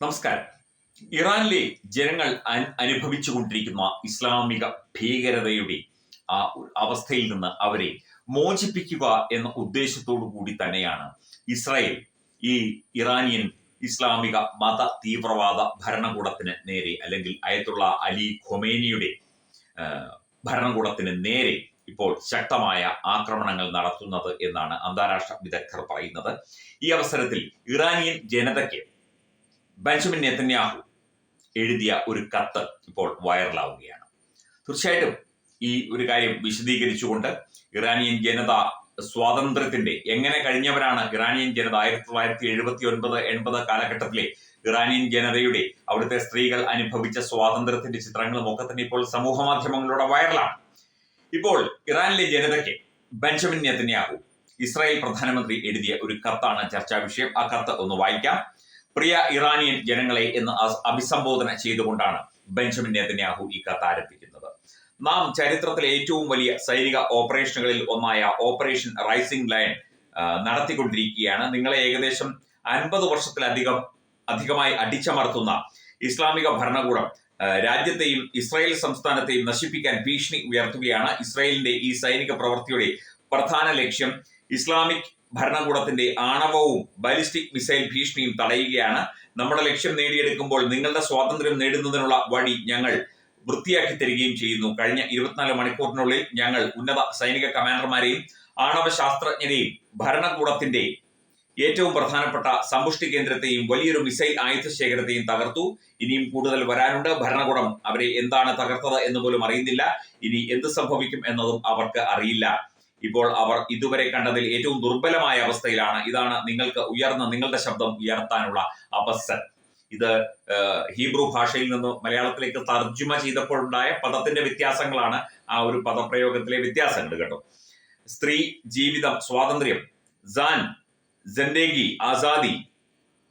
നമസ്കാരം. ഇറാനിലെ ജനങ്ങൾ അനുഭവിച്ചു അനുഭവിച്ചുകൊണ്ടിരിക്കുന്ന ഇസ്ലാമിക ഭീകരതയുടെ ആ അവസ്ഥയിൽ നിന്ന് അവരെ മോചിപ്പിക്കുക എന്ന ഉദ്ദേശത്തോടു കൂടി തന്നെയാണ് ഇസ്രായേൽ ഈ ഇറാനിയൻ ഇസ്ലാമിക മത തീവ്രവാദ ഭരണകൂടത്തിന് നേരെ അല്ലെങ്കിൽ അയത്തുള്ള അലി ഖൊമേനിയുടെ ഭരണകൂടത്തിന് നേരെ ഇപ്പോൾ ശക്തമായ ആക്രമണങ്ങൾ നടത്തുന്നത് എന്നാണ് അന്താരാഷ്ട്ര വിദഗ്ധർ പറയുന്നത്. ഈ അവസരത്തിൽ ഇറാനിയൻ ജനതയ്ക്ക് ബെഞ്ചമിൻ നെത്തന്യാഹു എഴുതിയ ഒരു കത്ത് ഇപ്പോൾ വൈറലാവുകയാണ്. തീർച്ചയായിട്ടും ഈ ഒരു കാര്യം വിശദീകരിച്ചുകൊണ്ട് ഇറാനിയൻ ജനത സ്വാതന്ത്ര്യത്തിന്റെ എങ്ങനെ കഴിഞ്ഞവരാണ് ഇറാനിയൻ ജനത ആയിരത്തി തൊള്ളായിരത്തി എഴുപത്തി ഒൻപത് എൺപത് കാലഘട്ടത്തിലെ ഇറാനിയൻ ജനതയുടെ അവിടുത്തെ സ്ത്രീകൾ അനുഭവിച്ച സ്വാതന്ത്ര്യത്തിന്റെ ചിത്രങ്ങളും ഒക്കെ തന്നെ ഇപ്പോൾ സമൂഹ മാധ്യമങ്ങളിലൂടെ വൈറലാണ്. ഇപ്പോൾ ഇറാനിലെ ജനതയ്ക്ക് ബെഞ്ചമിൻ നെത്തന്യാഹു ഇസ്രായേൽ പ്രധാനമന്ത്രി എഴുതിയ ഒരു കത്താണ് ചർച്ചാ വിഷയം ആ കത്ത് ഒന്ന് വായിക്കാം. പ്രിയ ഇറാനിയൻ ജനങ്ങളെ എന്ന് അഭിസംബോധന ചെയ്തുകൊണ്ടാണ് ബെഞ്ചമിൻ നെതന്യാഹു ഈ കത്ത് ആരംഭിക്കുന്നത്. നാം ചരിത്രത്തിലെ ഏറ്റവും വലിയ സൈനിക ഓപ്പറേഷനുകളിൽ ഒന്നായ ഓപ്പറേഷൻ റൈസിംഗ് ലൈൻ നടത്തിക്കൊണ്ടിരിക്കുകയാണ്. നിങ്ങളെ ഏകദേശം അൻപത് വർഷത്തിലധികം അധികമായി അടിച്ചമർത്തുന്ന ഇസ്ലാമിക ഭരണകൂടം രാജ്യത്തെയും ഇസ്രായേൽ സംസ്ഥാനത്തെയും നശിപ്പിക്കാൻ ഭീഷണി ഉയർത്തുകയാണ്. ഇസ്രായേലിന്റെ ഈ സൈനിക പ്രവൃത്തിയുടെ പ്രധാന ലക്ഷ്യം ഇസ്ലാമിക് ഭരണകൂടത്തിന്റെ ആണവവും ബാലിസ്റ്റിക് മിസൈൽ ഭീഷണിയും തടയുകയാണ്. നമ്മുടെ ലക്ഷ്യം നേടിയെടുക്കുമ്പോൾ നിങ്ങളുടെ സ്വാതന്ത്ര്യം നേടുന്നതിനുള്ള വഴി ഞങ്ങൾ വൃത്തിയാക്കി തരികയും ചെയ്യുന്നു. കഴിഞ്ഞ ഇരുപത്തിനാല് മണിക്കൂറിനുള്ളിൽ ഞങ്ങൾ ഉന്നത സൈനിക കമാൻഡർമാരെയും ആണവ ശാസ്ത്രജ്ഞരെയും ഭരണകൂടത്തിന്റെ ഏറ്റവും പ്രധാനപ്പെട്ട സമ്പുഷ്ടി കേന്ദ്രത്തെയും വലിയൊരു മിസൈൽ ആയുധ ശേഖരത്തെയും തകർത്തു. ഇനിയും കൂടുതൽ വരാനുണ്ട്. ഭരണകൂടം അവരെ എന്താണ് തകർത്തത് എന്ന് പോലും അറിയുന്നില്ല. ഇനി എന്ത് സംഭവിക്കും എന്നതും അവർക്ക് അറിയില്ല. ഇപ്പോൾ അവർ ഇതുവരെ കണ്ടതിൽ ഏറ്റവും ദുർബലമായ അവസ്ഥയിലാണ്. ഇതാണ് നിങ്ങൾക്ക് ഉയർന്ന നിങ്ങളുടെ ശബ്ദം ഉയർത്താനുള്ള അവസരം. ഇത് ഹീബ്രു ഭാഷയിൽ നിന്ന് മലയാളത്തിലേക്ക് തർജമ ചെയ്തപ്പോഴുണ്ടായ പദത്തിന്റെ വ്യത്യാസങ്ങളാണ് ആ ഒരു പദപ്രയോഗത്തിലെ വ്യത്യാസങ്ങൾ കേട്ടോ. സ്ത്രീ ജീവിതം സ്വാതന്ത്ര്യം. സാൻ ജന്ദേഗി ആസാദി.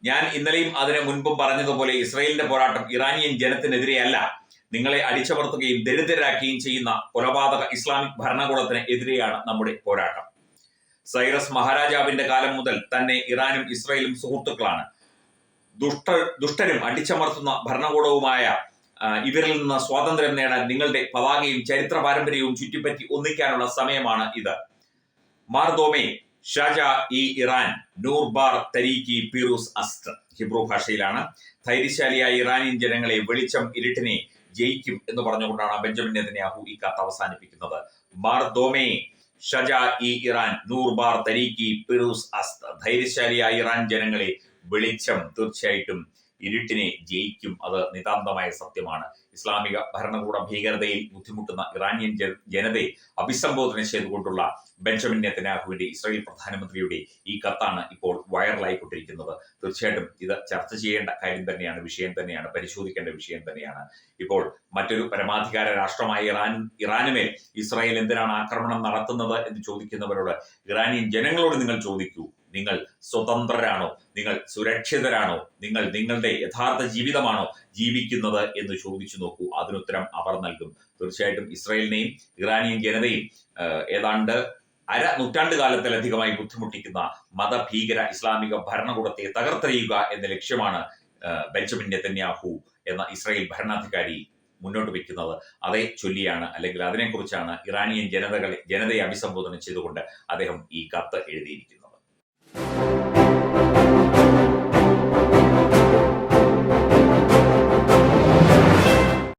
ഞാൻ ഇന്നലെയും അതിനു മുൻപും പറഞ്ഞതുപോലെ ഇസ്രയേലിന്റെ പോരാട്ടം ഇറാനിയൻ ജനത്തിനെതിരെയല്ല. നിങ്ങളെ അടിച്ചമർത്തുകയും ദരിദ്രരാക്കുകയും ചെയ്യുന്ന കൊലപാതക ഇസ്ലാമിക് ഭരണകൂടത്തിന് എതിരെയാണ് നമ്മുടെ പോരാട്ടം. സൈറസ് മഹാരാജാവിന്റെ കാലം മുതൽ തന്നെ ഇറാനും ഇസ്രയേലും സുഹൃത്തുക്കളാണ്. ദുഷ്ട ദുഷ്ടരും അടിച്ചമർത്തുന്ന ഭരണകൂടവുമായ ഇവരിൽ നിന്ന് സ്വാതന്ത്ര്യം നേടാൻ നിങ്ങളുടെ പതാകയും ചരിത്ര പാരമ്പര്യവും ചുറ്റിപ്പറ്റി ഒന്നിക്കാനുള്ള സമയമാണ് ഇത്. മാർദോമേ ഷാജ ഇ ഇറാൻ നൂർ ബാർ തരീഖി പീറൂസ് അസ്റ്റ് ഹിബ്രു ഭാഷയിലാണ്. ധൈര്യശാലിയായ ഇറാനിയൻ ജനങ്ങളെ വെളിച്ചം ഇരുട്ടിനെ ജയിക്കും എന്ന് പറഞ്ഞുകൊണ്ടാണ് ബെഞ്ചമിൻ നെതന്യാഹു ഈ കത്ത് അവസാനിപ്പിക്കുന്നത്. ബാർദോമേ ഷജ ഇ ഇറാൻ നൂർ ബാർ തരീഖി പിറൂസ് അസ്ത് ധൈര്യശാലിയായ ഇറാൻ ജനങ്ങളെ വെളിച്ചം തീർച്ചയായിട്ടും ഇരുട്ടിനെ ജയിക്കും. അത് നിതാന്തമായ സത്യമാണ്. ഇസ്ലാമിക ഭരണകൂട ഭീകരതയിൽ ബുദ്ധിമുട്ടുന്ന ഇറാനിയൻ ജനതയെ അഭിസംബോധന ചെയ്തുകൊണ്ടുള്ള ബെഞ്ചമിൻ നെത്തനാഹുവിന്റെ ഇസ്രായേൽ പ്രധാനമന്ത്രിയുടെ ഈ കത്താണ് ഇപ്പോൾ വൈറലായിക്കൊണ്ടിരിക്കുന്നത്. തീർച്ചയായിട്ടും ഇത് ചർച്ച ചെയ്യേണ്ട കാര്യം തന്നെയാണ് വിഷയം തന്നെയാണ് പരിശോധിക്കേണ്ട വിഷയം തന്നെയാണ്. ഇപ്പോൾ മറ്റൊരു പരമാധികാര രാഷ്ട്രമായ ഇറാൻ ഇറാനുമേൽ ഇസ്രായേൽ എന്തിനാണ് ആക്രമണം നടത്തുന്നത് എന്ന് ചോദിക്കുന്നവരോട് ഇറാനിയൻ ജനങ്ങളോട് നിങ്ങൾ ചോദിക്കൂ. നിങ്ങൾ സ്വതന്ത്രരാണോ? നിങ്ങൾ സുരക്ഷിതരാണോ? നിങ്ങൾ നിങ്ങളുടെ യഥാർത്ഥ ജീവിതമാണോ ജീവിക്കുന്നത് എന്ന് ചോദിച്ചു നോക്കൂ. അതിനുത്തരം അവർ നൽകും. തീർച്ചയായിട്ടും ഇസ്രായേലിനെയും ഇറാനിയൻ ജനതയും ഏതാണ്ട് അര നൂറ്റാണ്ട് കാലത്തിലധികമായി ബുദ്ധിമുട്ടിക്കുന്ന മതഭീകര ഇസ്ലാമിക ഭരണകൂടത്തെ തകർത്തെറിയുക എന്ന ലക്ഷ്യമാണ് ബെഞ്ചമിൻ നെതന്യാഹു എന്ന ഇസ്രായേൽ ഭരണാധികാരി മുന്നോട്ട് വെക്കുന്നത്. അതേ ചൊല്ലിയാണ് അല്ലെങ്കിൽ അതിനെക്കുറിച്ചാണ് ഇറാനിയൻ ജനതകളെ ജനതയെ അഭിസംബോധന ചെയ്തുകൊണ്ട് അദ്ദേഹം ഈ കത്ത് എഴുതിയിരിക്കുന്നത്.